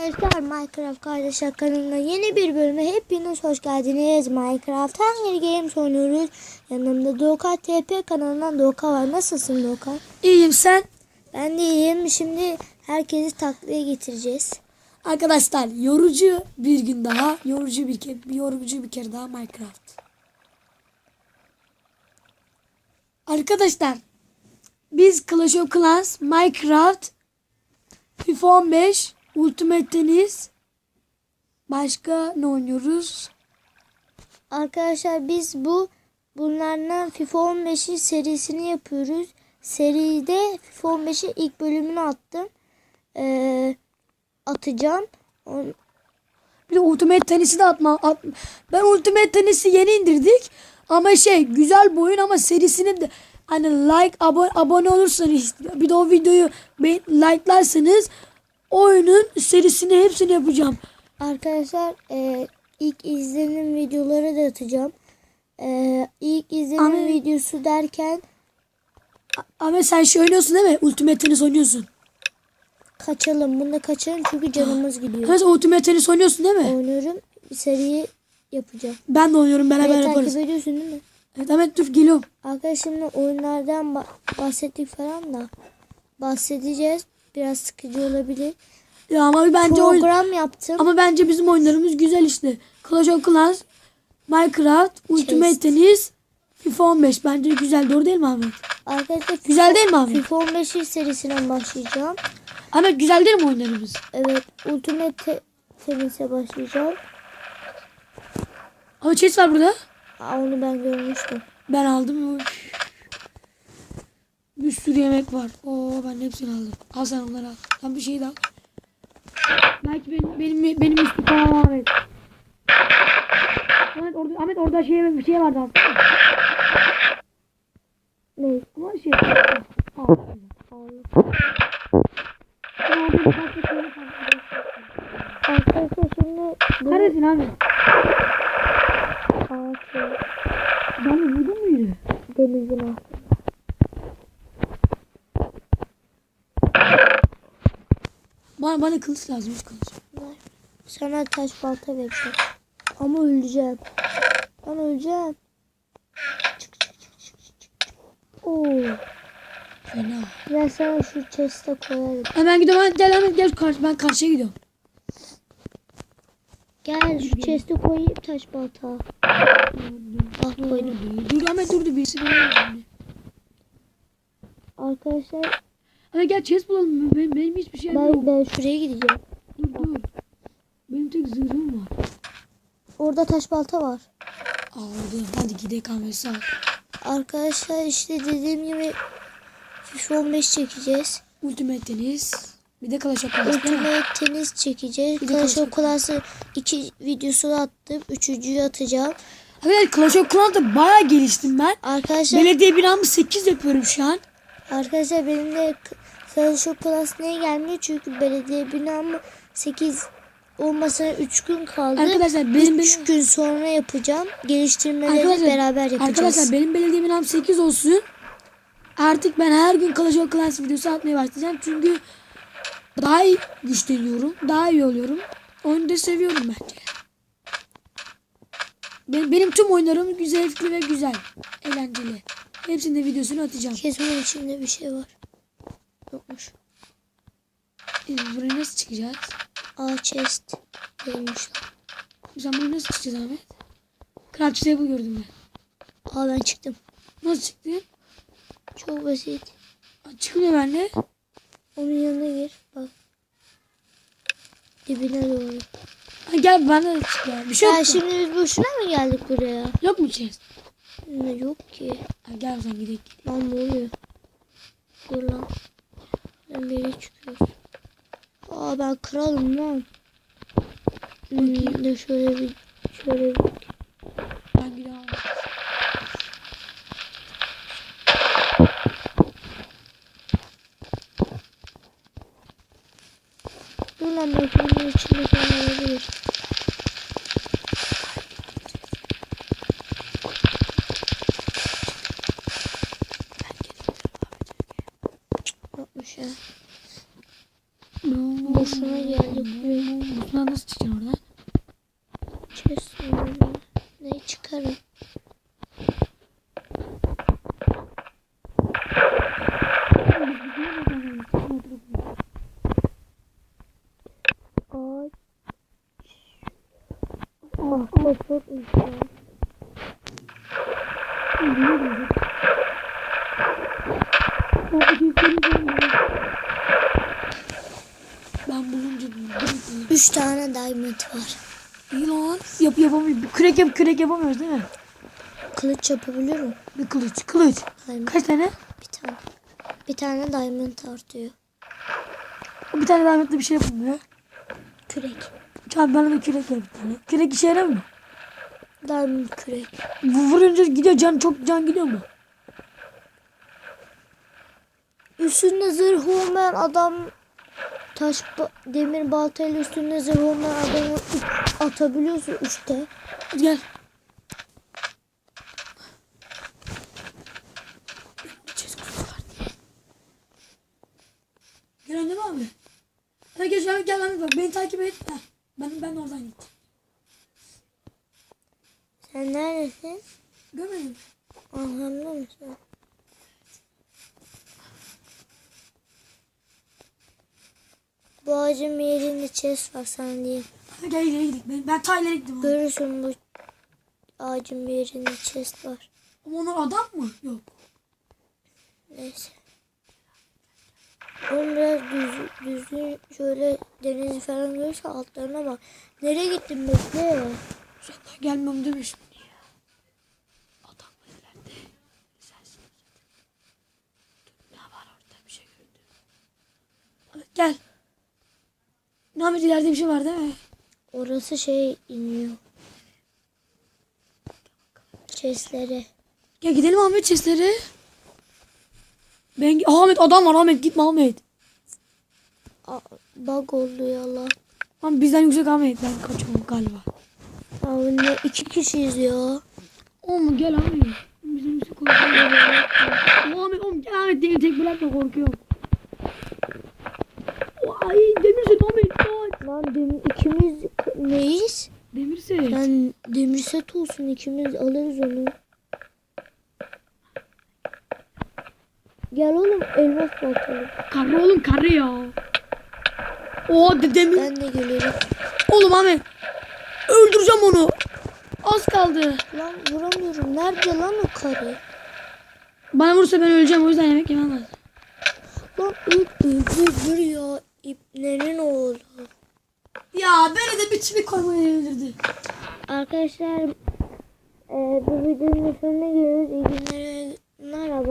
Arkadaşlar Minecraft Kardeşler kanalına yeni bir bölüme hepiniz hoş geldiniz. Minecraft Hunger Games oynuyoruz. Yanımda Doğukan TP kanalından Doğukan var. Nasılsın Doğukan? İyiyim sen. Ben de iyiyim. Şimdi herkesi taklaya getireceğiz. Arkadaşlar yorucu bir gün daha, yorucu bir kere, yorucu bir kere daha Minecraft. Arkadaşlar biz Clash of Clans, Minecraft, FIFA 15, Ultimate Tennis, başka ne oynuyoruz? Arkadaşlar biz bu bunlardan FIFA 15'in serisini yapıyoruz. Seride FIFA 15'in ilk bölümünü attım. Ee, atacağım. On- Bir de Ultimate Tennis'i de atma. At, ben Ultimate Tennis'i yeni indirdik. Ama şey güzel bir oyun ama serisini de hani like abone, abone olursanız bir de o videoyu beğen- like'larsanız oyunun serisini hepsini yapacağım. Arkadaşlar e, ilk izlenim videoları da atacağım. E, ilk izlenim Ama- videosu derken Ama sen şey oynuyorsun değil mi? Ultimate Tennis oynuyorsun. kaçalım. Bunda kaçalım çünkü canımız gidiyor. Sen Ultimate Tennis oynuyorsun değil mi? Oynuyorum. Seriyi yapacağım. Ben de oynuyorum beraber Beni yaparız. takip ediyorsun değil mi? Evet Ahmet dur geliyorum. Arkadaşlar şimdi oyunlardan ba- bahsettik falan da bahsedeceğiz. Biraz sıkıcı olabilir. Ya ama bence oyun, Program yaptım. ama bence bizim oyunlarımız güzel işte. Clash of Clans, Minecraft, Ultimate Chess. Tennis, FIFA 15 bence güzel doğru değil mi Ahmet? Arkadaşlar Güzel değil mi Ahmet? FIFA 15 serisinden başlayacağım. Ahmet güzel değil mi oyunlarımız? Evet Ultimate te- Tennis'e başlayacağım. Ama chess var burada. Aa, onu ben görmüştüm. Ben aldım. Oy. Bir sürü yemek var. Oo ben hepsini aldım. Al sen onları al. Sen bir şey al. Belki benim benim benim üstü falan Ahmet. Ahmet orada Ahmet orada şey bir şey vardı aslında. Ne? Ama şey. Al. Ama abi, birkaç bir şey var. Arkadaşlar şimdi bu Neredesin abi? ağaç Ben de vurdun muydu? denizin altı. Bana, bana kılıç lazım. Kılıç. Sana taş balta vereceğim. Ama öleceğim. Ben öleceğim. Çık çık çık çık çık. çık. Oo. Fena. Ben sana şu chest'e koyarım. Hemen gidiyorum. Gel Ahmet gel. Karşı, ben karşıya gidiyorum. Gel şu chest'e koyayım taş balta. Bak koydum. Dur Ahmet durdu birisi beni öldürdü. Arkadaşlar Hadi gel chest bulalım. Benim, benim hiçbir şeyim yok. ben, ben şuraya gideceğim. Dur dur. Benim tek zırhım var. Orada taş balta var. Aldım. Hadi gidelim al. Arkadaşlar işte dediğim gibi FIFA 15 çekeceğiz. Ultimate Tenis. Bir de Clash of Clans. Ultimate tenis çekeceğiz. Bir de Clash of Clans'ı iki videosunu attım. Üçüncüyü atacağım. Evet Clash of Clans'da bayağı geliştim ben. Arkadaşlar Belediye binamı 8 yapıyorum şu an. arkadaşlar benim de K- Clash of Clans niye gelmiyor? Çünkü belediye binamı 8 olmasına 3 gün kaldı. Arkadaşlar benim 3 benim gün sonra yapacağım. Geliştirmeleri beraber yapacağız. Arkadaşlar benim belediye binam 8 olsun. Artık ben her gün Clash of Clans videosu atmaya başlayacağım. Çünkü daha iyi güçleniyorum. Daha iyi oluyorum. Oyunu da seviyorum bence. Benim, benim tüm oyunlarım güzel, zevkli ve güzel. Eğlenceli. Hepsinde videosunu atacağım. Kesin içinde bir şey var. Yokmuş. Biz buraya nasıl çıkacağız? Aa chest. Lan. Sen buraya nasıl çıkacağız Ahmet? Craft table gördüm ben. Aa ben çıktım. Nasıl çıktı? Çok basit. Aa, Çıkmıyor bende. Onun yanına gir. Bak. Dibine doğru. Ha, gel bende de çık ya. Bir şey Ya yok. şimdi biz boşuna mı geldik buraya? Yok mu chest? Ne yok ki. Ha, gel o zaman gidelim. Lan ne oluyor? Dur lan. Ben bir yere çıkıyoruz. Aa ben kralım lan. Hmm, de şöyle bir şöyle bir Ben gidiyorum. Dur lan belki bunun içinde geldik buraya. Bundan nasıl çıkacaksın oradan? Çözüm. Ne çıkarım? Çok güzel. Ben Üç tane diamond var. İyi lan. Yap yapamıyoruz. Kürek yap kürek yapamıyoruz değil mi? Kılıç yapabilirim. Bir kılıç. Kılıç. Diamond. Kaç tane? Bir tane. Bir tane diamond artıyor. Bir tane davetli bir şey yapılmıyor. Kürek. Tamam bana da kürek yap bir tane. Kürek işe yarar mı? Diamond kürek. Vurunca gidiyor can çok can gidiyor mu? Üstünde zırh olmayan adam taş ba- demir baltayla üstünde zırh olmayan adamı atabiliyorsun. Hadi gel. Gel annem abi. Hadi gel gel gel anne bak beni takip et. Heh, Ben ben oradan gittim. Sen neredesin? Görmedin mi? Arhamda mısın? Bu ağacın bir yerinde chest var diyeyim. Hadi gel ileri gidelim. Ben, ben ta ileri gittim. Görürsün bu ağacın bir yerinde chest var. Ama onlar adam mı? Yok. Neyse. Oğlum biraz düz, düzgün şöyle denizi falan görürse altlarına bak. Nereye gittin bekle. Sen daha gelmem deme şimdi. Adam nerede? Sensin. Ne var orada bir şey gördüm. Hadi gel. Ahmet ileride bir şey var değil mi? Orası şey iniyor. Chestlere. Gel gidelim Ahmet chestlere. Ben Ahmet adam var Ahmet gitme Ahmet. Aa, bug oldu ya Allah. Ama bizden yüksek Ahmet ben kaçıyorum galiba. Abi ne iki kişiyiz ya. Oğlum gel Ahmet. Bizden yüksek korkuyorum. Ahmet oğlum gel Ahmet değil tek bırakma korkuyorum. O, Ay demir set Ahmet. Ay. Lan demir, ikimiz neyiz? Demir set. Yani demir set olsun ikimiz alırız onu. Gel oğlum elmas bakalım. Karı oğlum karı ya. O de demir. Ben de gelirim. Oğlum Ahmet. Öldüreceğim onu. Az kaldı. Lan vuramıyorum. Nerede lan o karı? Bana vursa ben öleceğim o yüzden yemek yemem lazım. Lan öl öldürdür ya. İplerin oğlu. Ya beni de bir çivi koymayı öldürdü. Arkadaşlar ee, bu videonun sonuna geliyoruz. İyi günler. Merhaba.